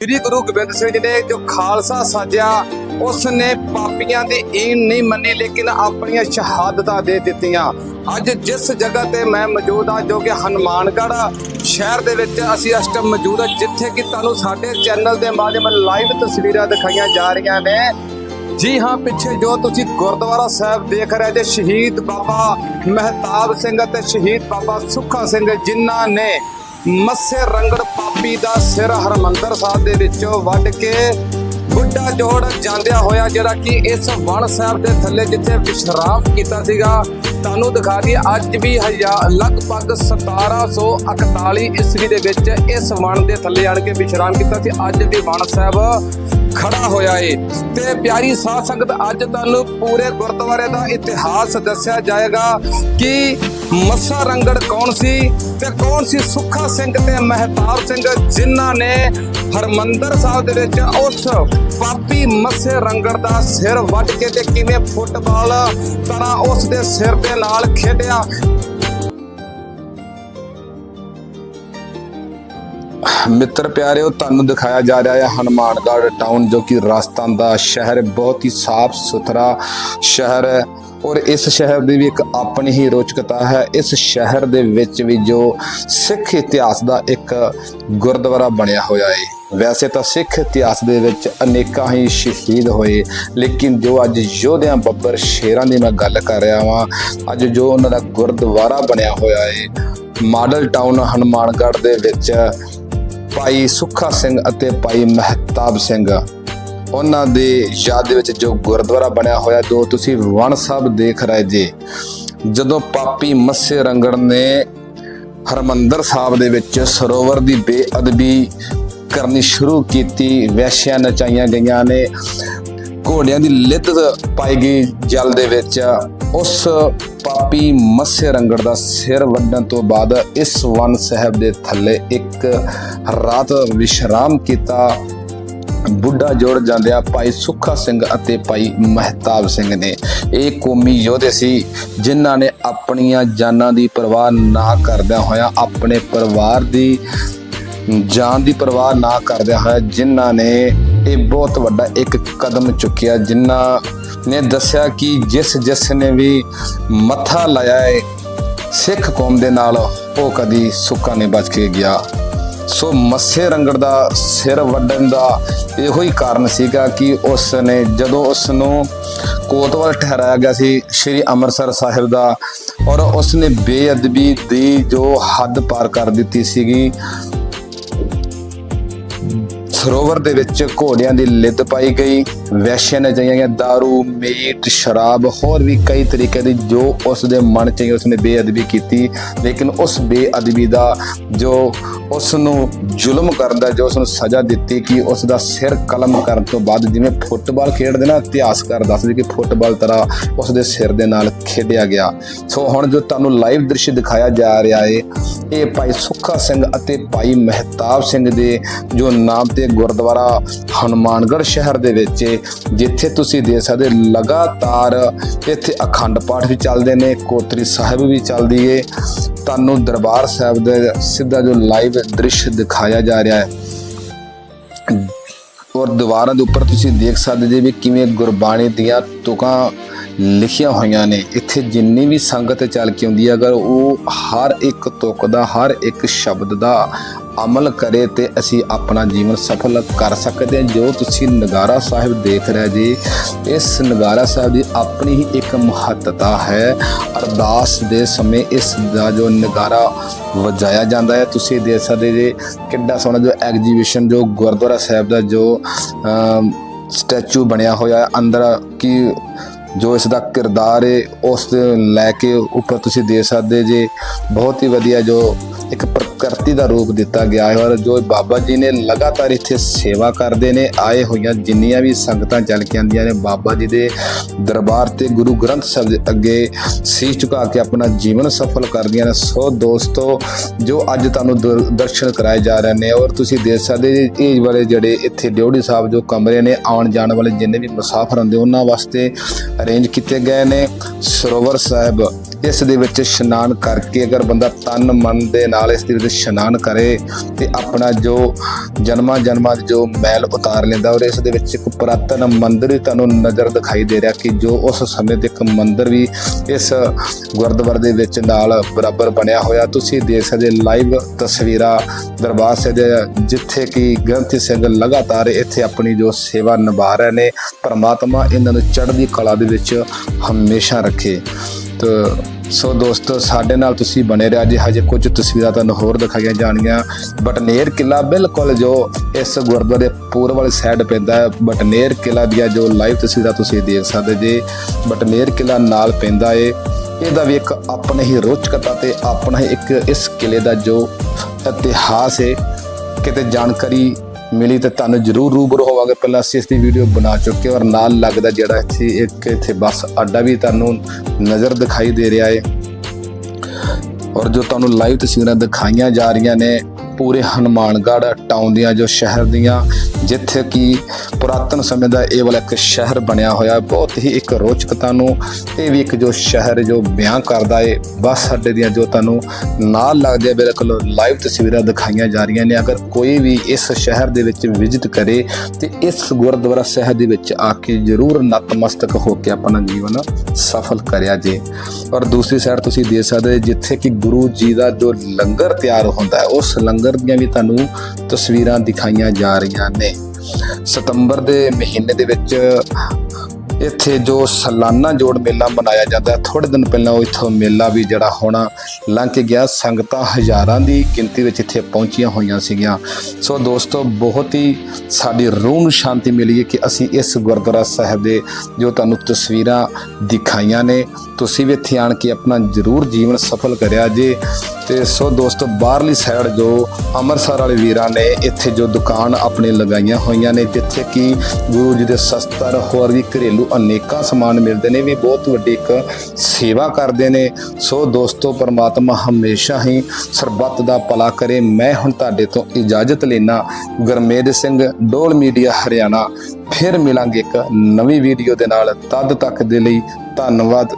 ਸ੍ਰੀ ਗੁਰੂ ਗੋਬਿੰਦ ਸਿੰਘ ਜੀ ਨੇ ਜੋ ਖਾਲਸਾ ਸਾਜਿਆ ਉਸ ਨੇ ਪਾਪੀਆਂ ਦੀ ਈਨ ਨਹੀਂ ਮੰਨੀ, ਲੇਕਿਨ ਆਪਣੀਆਂ ਸ਼ਹਾਦਤਾਂ ਦੇ ਦਿੱਤੀਆਂ। ਅੱਜ ਜਿਸ ਜਗ੍ਹਾ ਤੇ ਮੈਂ ਮੌਜੂਦ ਹਾਂ, ਜੋ ਕਿ ਹਨੂਮਾਨਗੜ੍ਹ ਸ਼ਹਿਰ ਦੇ ਵਿੱਚ ਅਸੀਂ ਇਸ ਟਾਈਮ ਮੌਜੂਦ ਹਾਂ, ਜਿੱਥੇ ਕਿ ਤੁਹਾਨੂੰ ਸਾਡੇ ਚੈਨਲ ਦੇ ਮਾਧਿਅਮ ਲਾਈਵ ਤਸਵੀਰਾਂ ਦਿਖਾਈਆਂ ਜਾ ਰਹੀਆਂ ਨੇ। ਜੀ ਹਾਂ, ਪਿੱਛੇ ਜੋ ਤੁਸੀਂ ਗੁਰਦੁਆਰਾ ਸਾਹਿਬ ਦੇਖ ਰਹੇ ਜੇ ਸ਼ਹੀਦ ਬਾਬਾ ਮਹਿਤਾਬ ਸਿੰਘ ਅਤੇ ਸ਼ਹੀਦ ਬਾਬਾ ਸੁੱਖਾ ਸਿੰਘ ਜਿਨ੍ਹਾਂ ਨੇ ਮੱਸੇ ਰੰਗੜ ਪਾਪੀ ਦਾ ਸਿਰ ਹਰਮੰਦਰ ਸਾਹਿਬ ਦੇ ਵਿੱਚੋਂ ਵੱਢ ਕੇ ਬੁੱਢਾ ਜੋੜ ਜਾਂਦਿਆ ਹੋਇਆ ਜਿਹੜਾ ਕਿ ਇਸ ਵਣ ਸਾਹਿਬ ਦੇ ਥੱਲੇ ਜਿੱਥੇ ਵਿਸ਼ਰਾਮ ਕੀਤਾ ਸੀਗਾ। ਤੁਹਾਨੂੰ ਦਿਖਾ ਦਈਏ, ਅੱਜ ਵੀ ਹਜ਼ਾਰ ਲਗਭਗ 1741 ਈਸਵੀ ਦੇ ਵਿੱਚ ਇਸ ਵਣ ਦੇ ਥੱਲੇ ਆਣ ਕੇ ਵਿਸ਼ਰਾਮ ਕੀਤਾ ਸੀ। ਅੱਜ ਵੀ ਵਣ ਸਾਹਿਬ ਖੜਾ ਹੋਇਆ ਏ। ਤੇ ਪਿਆਰੀ ਸਾਧ ਸੰਗਤ, ਅੱਜ ਤੁਹਾਨੂੰ ਪੂਰੇ ਗੁਰਦੁਆਰੇ ਦਾ ਇਤਿਹਾਸ ਦੱਸਿਆ ਜਾਏਗਾ ਕਿ ਮੱਸਾ ਰੰਗੜ ਕੌਣ ਸੀ ਤੇ ਕੌਣ ਸੀ ਸੁੱਖਾ ਸਿੰਘ ਤੇ ਮਹਿਤਾਬ ਸਿੰਘ, ਜਿਨ੍ਹਾਂ ਨੇ ਹਰਮੰਦਰ ਸਾਹਿਬ ਦੇ ਵਿੱਚ ਉਸ ਪਾਪੀ ਮੱਸੇ ਰੰਗੜ ਦਾ ਸਿਰ ਵੱਢ ਕੇ ਤੇ ਕਿਵੇਂ ਫੁੱਟਬਾਲ ਤਰ੍ਹਾਂ ਉਸ ਦੇ ਸਿਰ ਦੇ ਨਾਲ ਖੇਡਿਆ। ਮਿੱਤਰ ਪਿਆਰਿਓ, ਤੁਹਾਨੂੰ ਦਿਖਾਇਆ ਜਾ ਰਿਹਾ ਹੈ ਹਨੂਮਾਨਗੜ੍ਹ ਟਾਊਨ ਜੋ ਕਿ ਰਾਜਸਥਾਨ ਦਾ ਸ਼ਹਿਰ ਬਹੁਤ ਹੀ ਸਾਫ਼ ਸੁਥਰਾ ਸ਼ਹਿਰ ਹੈ ਔਰ ਇਸ ਸ਼ਹਿਰ ਦੀ ਵੀ ਇੱਕ ਆਪਣੀ ਹੀ ਰੋਚਕਤਾ ਹੈ। ਇਸ ਸ਼ਹਿਰ ਦੇ ਵਿੱਚ ਵੀ ਜੋ ਸਿੱਖ ਇਤਿਹਾਸ ਦਾ ਇੱਕ ਗੁਰਦੁਆਰਾ ਬਣਿਆ ਹੋਇਆ ਹੈ। ਵੈਸੇ ਤਾਂ ਸਿੱਖ ਇਤਿਹਾਸ ਦੇ ਵਿੱਚ ਅਨੇਕਾਂ ਹੀ ਸ਼ਹੀਦ ਹੋਏ, ਲੇਕਿਨ ਜੋ ਅੱਜ ਯੋਧਿਆਂ ਬੱਬਰ ਸ਼ੇਰਾਂ ਦੀ ਮੈਂ ਗੱਲ ਕਰ ਰਿਹਾ ਵਾਂ, ਅੱਜ ਜੋ ਉਹਨਾਂ ਦਾ ਗੁਰਦੁਆਰਾ ਬਣਿਆ ਹੋਇਆ ਹੈ, ਮਾਡਲ ਟਾਊਨ ਹਨੂਮਾਨਗੜ੍ਹ ਦੇ ਵਿੱਚ ਭਾਈ ਸੁੱਖਾ ਸਿੰਘ ਅਤੇ ਭਾਈ ਮਹਿਤਾਬ ਸਿੰਘ। ਉਹਨਾਂ ਦੇ ਯਾਦ ਵਿੱਚ ਜੋ ਗੁਰਦੁਆਰਾ ਬਣਿਆ ਹੋਇਆ, ਜੋ ਤੁਸੀਂ ਵਣ ਸਾਹਿਬ ਦੇਖ ਰਹੇ ਜੇ, ਜਦੋਂ ਪਾਪੀ ਮੱਸੇ ਰੰਗੜ ਨੇ ਹਰਮੰਦਰ ਸਾਹਿਬ ਦੇ ਵਿੱਚ ਸਰੋਵਰ ਦੀ ਬੇਅਦਬੀ ਕਰਨੀ ਸ਼ੁਰੂ ਕੀਤੀ, ਵੈਸ਼ਿਆਂ ਨਚਾਈਆਂ ਗਈਆਂ ਨੇ, ਘੋੜਿਆਂ ਦੀ ਲਿੱਤ ਪਾਈ ਗਈ ਜਲ ਦੇ ਵਿੱਚ। ਉਸ ਪਾਪੀ ਮੱਸੇ ਰੰਗੜ ਦਾ ਸਿਰ ਵੱਢਣ ਤੋਂ ਬਾਅਦ ਇਸ ਵਨ ਸਾਹਿਬ ਦੇ ਥੱਲੇ ਇੱਕ ਰਾਤ ਵਿਸ਼ਰਾਮ ਕੀਤਾ। ਬੁੱਢਾ ਜੋੜ ਜਾਂਦਿਆ ਭਾਈ ਸੁੱਖਾ ਸਿੰਘ ਅਤੇ ਭਾਈ ਮਹਿਤਾਬ ਸਿੰਘ ਨੇ। ਇਹ ਕੌਮੀ ਯੋਧੇ ਸੀ ਜਿਨ੍ਹਾਂ ਨੇ ਆਪਣੀਆਂ ਜਾਨਾਂ ਦੀ ਪਰਵਾਹ ਨਾ ਕਰਦਿਆਂ ਹੋਇਆ ਆਪਣੇ ਪਰਿਵਾਰ ਦੀ ਜਾਨ ਦੀ ਪਰਵਾਹ ਨਾ ਕਰਦਿਆਂ ਹੋਇਆ ਜਿਨ੍ਹਾਂ ਨੇ ਇਹ ਬਹੁਤ ਵੱਡਾ ਇੱਕ ਕਦਮ ਚੁੱਕਿਆ, ਜਿਨ੍ਹਾਂ ਨੇ ਦੱਸਿਆ ਕਿ ਜਿਸ ਜਿਸ ਨੇ ਵੀ ਮੱਥਾ ਲਾਇਆ ਹੈ ਸਿੱਖ ਕੌਮ ਦੇ ਨਾਲ ਉਹ ਕਦੀ ਸੁੱਕਾ ਨਹੀਂ ਬਚ ਕੇ ਗਿਆ। ਸੋ ਮੱਸੇ ਰੰਗੜ ਦਾ ਸਿਰ ਵੱਢਣ ਦਾ ਇਹੋ ਹੀ ਕਾਰਨ ਸੀਗਾ ਕਿ ਉਸ ਨੇ ਜਦੋਂ ਉਸ ਨੂੰ ਕੋਤਵਾਲ ਠਹਿਰਾਇਆ ਗਿਆ ਸੀ ਸ੍ਰੀ ਅੰਮ੍ਰਿਤਸਰ ਸਾਹਿਬ ਦਾ, ਔਰ ਉਸ ਨੇ ਬੇਅਦਬੀ ਦੀ ਜੋ ਹੱਦ ਪਾਰ ਕਰ ਦਿੱਤੀ ਸੀਗੀ ਸਰੋਵਰ ਦੇ ਵਿੱਚ ਘੋੜਿਆਂ ਦੀ ਲਿੱਦ ਪਾਈ ਗਈ। ਵੈਸ਼ਿਆਂ ਨੇ ਜਾਈਆਂ दारू ਮੀਟ, ਸ਼ਰਾਬ, ਹੋਰ ਵੀ ਕਈ ਤਰੀਕੇ ਦੀ ਜੋ ਉਸ ਦੇ ਮਨ ਚ ਉਸਨੇ ਬੇਅਦਬੀ ਕੀਤੀ। ਲੇਕਿਨ ਉਸ ਬੇਅਦਬੀ ਦਾ ਜੋ ਉਸ ਨੂੰ ਜ਼ੁਲਮ ਕਰਦਾ, ਜੋ ਉਸ ਨੂੰ ਸਜ਼ਾ ਦਿੱਤੀ ਕਿ ਉਸ ਦਾ ਸਿਰ ਕਲਮ ਕਰਨ ਤੋਂ ਬਾਅਦ ਜਿਵੇਂ ਫੁੱਟਬਾਲ ਖੇਡਦੇ ਨਾ ਇਤਿਹਾਸਕਾਰ ਦੱਸਦੇ ਕਿ ਫੁੱਟਬਾਲ ਤਰ੍ਹਾਂ ਉਸ ਦੇ ਸਿਰ ਦੇ ਨਾਲ ਖੇਡਿਆ ਗਿਆ। ਸੋ ਹੁਣ ਜੋ ਤੁਹਾਨੂੰ ਲਾਈਵ ਦ੍ਰਿਸ਼ ਦਿਖਾਇਆ ਜਾ ਰਿਹਾ ਹੈ ਇਹ ਭਾਈ ਸੁੱਖਾ ਸਿੰਘ ਅਤੇ ਭਾਈ ਮਹਿਤਾਬ ਸਿੰਘ ਦੇ ਜੋ ਨਾਮ ਤੇ ਗੁਰਦੁਆਰਾ ਹਨੂਮਾਨਗੜ੍ਹ ਸ਼ਹਿਰ ਦੇ ਵਿੱਚ, ਜਿੱਥੇ ਤੁਸੀਂ ਦੇਖ ਸਕਦੇ ਲਗਾਤਾਰ ਇੱਥੇ ਅਖੰਡ ਪਾਠ ਵੀ ਚੱਲਦੇ ਨੇ, ਕੋਤਰੀ ਸਾਹਿਬ ਵੀ ਚੱਲਦੀ ਏ। ਤੁਹਾਨੂੰ ਦਰਬਾਰ ਸਾਹਿਬ ਦੇ ਸਿੱਧਾ ਜੋ ਲਾਈਵ ਦ੍ਰਿਸ਼ ਦਿਖਾਇਆ ਜਾ ਰਿਹਾ ਹੈ। ਔਰ ਦੀਵਾਰਾਂ ਦੇ ਉੱਪਰ ਤੁਸੀਂ ਦੇਖ ਸਕਦੇ ਜੇ ਵੀ ਕਿਵੇਂ ਗੁਰਬਾਣੀ ਦੀਆਂ ਤੁਕਾਂ ਲਿਖੀਆਂ ਹੋਈਆਂ ਨੇ। ਇੱਥੇ ਜਿੰਨੀ ਵੀ ਸੰਗਤ ਚੱਲ ਕੇ ਆਉਂਦੀ ਹੈ, ਅਗਰ ਉਹ ਹਰ ਇੱਕ ਤੁਕ ਦਾ, ਹਰ ਇੱਕ ਸ਼ਬਦ ਦਾ ਅਮਲ ਕਰੇ ਤੇ ਅਸੀਂ ਆਪਣਾ ਜੀਵਨ ਸਫਲ ਕਰ ਸਕਦੇ ਹਾਂ। ਜੋ ਤੁਸੀਂ ਨਗਾਰਾ ਸਾਹਿਬ ਦੇਖ ਰਹੇ ਜੀ, ਇਸ ਨਗਾਰਾ ਸਾਹਿਬ ਦੀ ਆਪਣੀ ਹੀ ਇੱਕ ਮਹੱਤਤਾ ਹੈ। ਅਰਦਾਸ ਦੇ ਸਮੇਂ ਇਸ ਦਾ ਜੋ ਨਗਾਰਾ ਵਜਾਇਆ ਜਾਂਦਾ ਹੈ। ਤੁਸੀਂ ਦੇਖ ਸਕਦੇ ਜੇ ਕਿੰਨਾ ਸੋਹਣਾ ਜੋ ਐਗਜੀਬਿਸ਼ਨ ਜੋ ਗੁਰਦੁਆਰਾ ਸਾਹਿਬ ਦਾ ਜੋ ਸਟੈਚੂ ਬਣਿਆ ਹੋਇਆ ਹੈ। ਅੰਦਰ ਕੀ ਜੋ ਇਸ ਦਾ ਕਿਰਦਾਰ ਹੈ ਉਸ ਲੈ ਕੇ ਉੱਪਰ ਤੁਸੀਂ ਦੇਖ ਸਕਦੇ ਜੇ, ਬਹੁਤ ਹੀ ਵਧੀਆ ਜੋ ਇੱਕ ਪ੍ਰਕਿਰਤੀ ਦਾ ਰੂਪ ਦਿੱਤਾ ਗਿਆ ਹੈ ਔਰ ਜੋ ਬਾਬਾ ਜੀ ਨੇ ਲਗਾਤਾਰ ਇੱਥੇ ਸੇਵਾ ਕਰਦੇ ਨੇ, ਆਏ ਹੋਈਆਂ ਜਿੰਨੀਆਂ ਵੀ ਸੰਗਤਾਂ ਚੱਲ ਕੇ ਆਉਂਦੀਆਂ ਨੇ, ਬਾਬਾ ਜੀ ਦੇ ਦਰਬਾਰ ਤੇ ਗੁਰੂ ਗ੍ਰੰਥ ਸਾਹਿਬ ਦੇ ਅੱਗੇ ਸੀਸ ਝੁਕਾ ਕੇ ਆਪਣਾ ਜੀਵਨ ਸਫਲ ਕਰਦੀਆਂ ਨੇ। ਸੋ ਦੋਸਤੋ, ਜੋ ਅੱਜ ਤੁਹਾਨੂੰ ਦਰ- ਦਰਸ਼ਨ ਕਰਾਏ ਜਾ ਰਹੇ ਨੇ, ਔਰ ਤੁਸੀਂ ਦੇਖ ਸਕਦੇ ਜੀ, ਇਹ ਵਾਲੇ ਜਿਹੜੇ ਇੱਥੇ ਡਿਊਟੀ ਸਾਹਿਬ ਜੋ ਕਮਰੇ ਨੇ ਆਉਣ ਜਾਣ ਵਾਲੇ ਜਿੰਨੇ ਵੀ ਮੁਸਾਫਰ ਹੁੰਦੇ, ਉਹਨਾਂ ਵਾਸਤੇ ਅਰੇਂਜ ਕੀਤੇ ਗਏ ਨੇ ਸਰੋਵਰ ਸਾਹਿਬ। ਇਸ ਦੇ ਵਿੱਚ ਇਸ਼ਨਾਨ ਕਰਕੇ ਅਗਰ ਬੰਦਾ ਤਨ ਮਨ ਦੇ ਨਾਲ ਇਸ ਦੇ ਵਿੱਚ ਇਸ਼ਨਾਨ ਕਰੇ ਤੇ ਆਪਣਾ ਜੋ ਜਨਮਾਂ ਜਨਮਾਂ ਜੋ ਮੈਲ ਉਤਾਰ ਲੈਂਦਾ ਔਰ ਇਸ ਦੇ ਵਿੱਚ ਇੱਕ ਪੁਰਾਤਨ ਮੰਦਿਰ ਵੀ ਤੁਹਾਨੂੰ ਨਜ਼ਰ ਦਿਖਾਈ ਦੇ ਰਿਹਾ ਕਿ ਜੋ ਉਸ ਸਮੇਂ ਦੇ ਇੱਕ ਮੰਦਿਰ ਵੀ ਇਸ ਗੁਰਦੁਆਰੇ ਦੇ ਵਿੱਚ ਨਾਲ ਬਰਾਬਰ ਬਣਿਆ ਹੋਇਆ। ਤੁਸੀਂ ਦੇਖ ਸਕਦੇ ਲਾਈਵ ਤਸਵੀਰਾਂ ਦਰਬਾਰ ਸਾਹਿਬ ਦੇ, ਜਿੱਥੇ ਕਿ ਗ੍ਰੰਥੀ ਸਿੰਘ ਲਗਾਤਾਰ ਇੱਥੇ ਆਪਣੀ ਜੋ ਸੇਵਾ ਨਿਭਾ ਰਹੇ ਨੇ, ਪਰਮਾਤਮਾ ਇਹਨਾਂ ਨੂੰ ਚੜ੍ਹਦੀ ਕਲਾ ਦੇ ਵਿੱਚ ਹਮੇਸ਼ਾ ਰੱਖੇ। ਸੋ ਦੋਸਤੋ, ਸਾਡੇ ਨਾਲ ਤੁਸੀਂ ਬਣੇ ਰਿਹਾ। ਜੀ ਹਜੇ ਕੁਝ ਤਸਵੀਰਾਂ ਤੁਹਾਨੂੰ ਹੋਰ ਦਿਖਾਈਆਂ ਜਾਣਗੀਆਂ। ਬਟਨੇਰ ਕਿਲਾ ਬਿਲਕੁਲ ਜੋ ਇਸ ਗੁਰਦੁਆਰੇ ਪੂਰਬ ਵਾਲੀ ਸਾਈਡ ਪੈਂਦਾ ਹੈ। ਬਟਨੇਰ ਕਿਲਾ ਦੀਆਂ ਜੋ ਲਾਈਵ ਤਸਵੀਰਾਂ ਤੁਸੀਂ ਦੇਖ ਸਕਦੇ ਜੀ, ਬਟਨੇਰ ਕਿਲਾ ਨਾਲ ਪੈਂਦਾ ਏ। ਇਹਦਾ ਵੀ ਇੱਕ ਆਪਣਾ ਹੀ ਰੋਚਕਤਾ ਤੇ ਆਪਣਾ ਹੀ ਇੱਕ ਇਸ ਕਿਲੇ ਦਾ ਜੋ ਇਤਿਹਾਸ ਏ। ਕਿਤੇ ਜਾਣਕਾਰੀ ਮਿਲੀ ਤੇ ਤੁਹਾਨੂੰ ਜਰੂਰ ਰੂਬਰੂ ਹੋਵਾਂਗੇ। ਪਹਿਲਾਂ ਅਸੀਂ ਇਸ ਦੀ ਵੀਡੀਓ ਬਣਾ ਚੁੱਕੇ ਔਰ ਨਾਲ ਲੱਗਦਾ ਜਿਹੜਾ ਇੱਥੇ, ਇੱਕ ਇੱਥੇ ਬੱਸ ਅੱਡਾ ਵੀ ਤੁਹਾਨੂੰ ਨਜ਼ਰ ਦਿਖਾਈ ਦੇ ਰਿਹਾ ਹੈ ਔਰ ਜੋ ਤੁਹਾਨੂੰ ਲਾਈਵ ਤਸਵੀਰਾਂ ਦਿਖਾਈਆਂ ਜਾ ਰਹੀਆਂ ਨੇ ਪੂਰੇ ਹਨੂਮਾਨਗੜ੍ਹ ਟਾਊਨ ਦੀਆਂ, ਜੋ ਸ਼ਹਿਰ ਦੀਆਂ, ਜਿੱਥੇ ਕਿ ਪੁਰਾਤਨ ਸਮੇਂ ਦਾ ਇਹ ਵਾਲਾ ਇੱਕ ਸ਼ਹਿਰ ਬਣਿਆ ਹੋਇਆ, ਬਹੁਤ ਹੀ ਇੱਕ ਰੋਚਕਤਾ ਨੂੰ ਇਹ ਵੀ ਇੱਕ ਜੋ ਸ਼ਹਿਰ ਜੋ ਬਿਆਨ ਕਰਦਾ ਏ, ਬਸ ਅੱਡੇ ਦੀਆਂ ਜੋ ਤੁਹਾਨੂੰ ਨਾਲ ਲੱਗਦੇ ਬਿਲਕੁਲ ਲਾਈਵ ਤਸਵੀਰਾਂ ਦਿਖਾਈਆਂ ਜਾ ਰਹੀਆਂ ਨੇ, ਅਗਰ ਕੋਈ ਵੀ ਇਸ ਸ਼ਹਿਰ ਦੇ ਵਿੱਚ ਵਿਜ਼ਿਟ ਕਰੇ, ਤੇ ਇਸ ਗੁਰਦੁਆਰਾ ਸਾਹਿਬ ਦੇ ਵਿੱਚ ਆ ਕੇ ਜ਼ਰੂਰ ਨਤਮਸਤਕ ਹੋ ਕੇ ਆਪਣਾ ਜੀਵਨ ਸਫਲ ਕਰਿਆ ਜੇ। ਔਰ ਦੂਸਰੀ ਸਾਈਡ ਤੁਸੀਂ ਦੇਖ ਸਕਦੇ ਜਿੱਥੇ ਕਿ ਗੁਰੂ ਜੀ ਦਾ ਜੋ ਲੰਗਰ ਤਿਆਰ ਹੁੰਦਾ ਹੈ, ਉਸ ਲੰਗਰ ਦੀਆਂ ਵੀ ਤੁਹਾਨੂੰ ਤਸਵੀਰਾਂ ਦਿਖਾਈਆਂ ਜਾ ਰਹੀਆਂ ਨੇ। ਸਤੰਬਰ ਦੇ ਮਹੀਨੇ ਦੇ ਵਿੱਚ ਇੱਥੇ ਜੋ ਸਾਲਾਨਾ ਜੋੜ ਮੇਲਾ ਮਨਾਇਆ ਜਾਂਦਾ ਹੈ ਥੋੜੇ ਦਿਨ ਪਹਿਲਾਂ ਉਹ ਇੱਥੋਂ ਮੇਲਾ ਵੀ ਜਿਹੜਾ ਹੋਣਾ ਲੰਘ ਕੇ ਗਿਆ। ਸੰਗਤਾਂ ਹਜ਼ਾਰਾਂ ਦੀ ਗਿਣਤੀ ਵਿੱਚ ਇੱਥੇ ਪਹੁੰਚੀਆਂ ਹੋਈਆਂ ਸੀਗੀਆਂ। ਸੋ ਦੋਸਤੋ, ਬਹੁਤ ਹੀ ਸਾਡੀ ਰੂਹ ਨੂੰ ਸ਼ਾਂਤੀ ਮਿਲੀ ਹੈ ਕਿ ਅਸੀਂ ਇਸ ਗੁਰਦੁਆਰਾ ਸਾਹਿਬ ਦੇ ਜੋ ਤੁਹਾਨੂੰ ਤਸਵੀਰਾਂ ਦਿਖਾਈਆਂ ਨੇ, ਤੁਸੀਂ ਵੀ ਇੱਥੇ ਆਣ ਕੇ ਆਪਣਾ ਜ਼ਰੂਰ ਜੀਵਨ ਸਫਲ ਕਰਿਆ ਜੇ। ਤੇ ਸੋ ਦੋਸਤੋ, ਬਾਹਰਲੀ ਸਾਈਡ ਜੋ ਅੰਮ੍ਰਿਤਸਰ ਵਾਲੇ ਵੀਰਾਂ ਨੇ ਇੱਥੇ ਜੋ ਦੁਕਾਨ ਆਪਣੇ ਲਗਾਈਆਂ ਹੋਈਆਂ ਨੇ, ਜਿੱਥੇ ਕਿ ਗੁਰੂ ਜੀ ਦੇ ਸ਼ਸਤਰ ਹੋਰ ਵੀ ਘਰੇਲੂ ਅਨੇਕਾਂ ਸਮਾਨ ਮਿਲਦੇ ਨੇ, ਵੀ ਬਹੁਤ ਵੱਡੀ ਇੱਕ ਸੇਵਾ ਕਰਦੇ ਨੇ। ਸੋ ਦੋਸਤੋ, ਪਰਮਾਤਮਾ ਹਮੇਸ਼ਾ ਹੀ ਸਰਬੱਤ ਦਾ ਭਲਾ ਕਰੇ। ਮੈਂ ਹੁਣ ਤੁਹਾਡੇ ਤੋਂ ਇਜਾਜ਼ਤ ਲੈਣਾ ਗੁਰਮੇਜ ਸਿੰਘ, ਡੋਲ ਮੀਡੀਆ ਹਰਿਆਣਾ। ਫਿਰ ਮਿਲਾਂਗੇ ਇੱਕ ਨਵੀਂ ਵੀਡੀਓ ਦੇ ਨਾਲ। ਤਦ ਤੱਕ ਦੇ ਲਈ ਧੰਨਵਾਦ।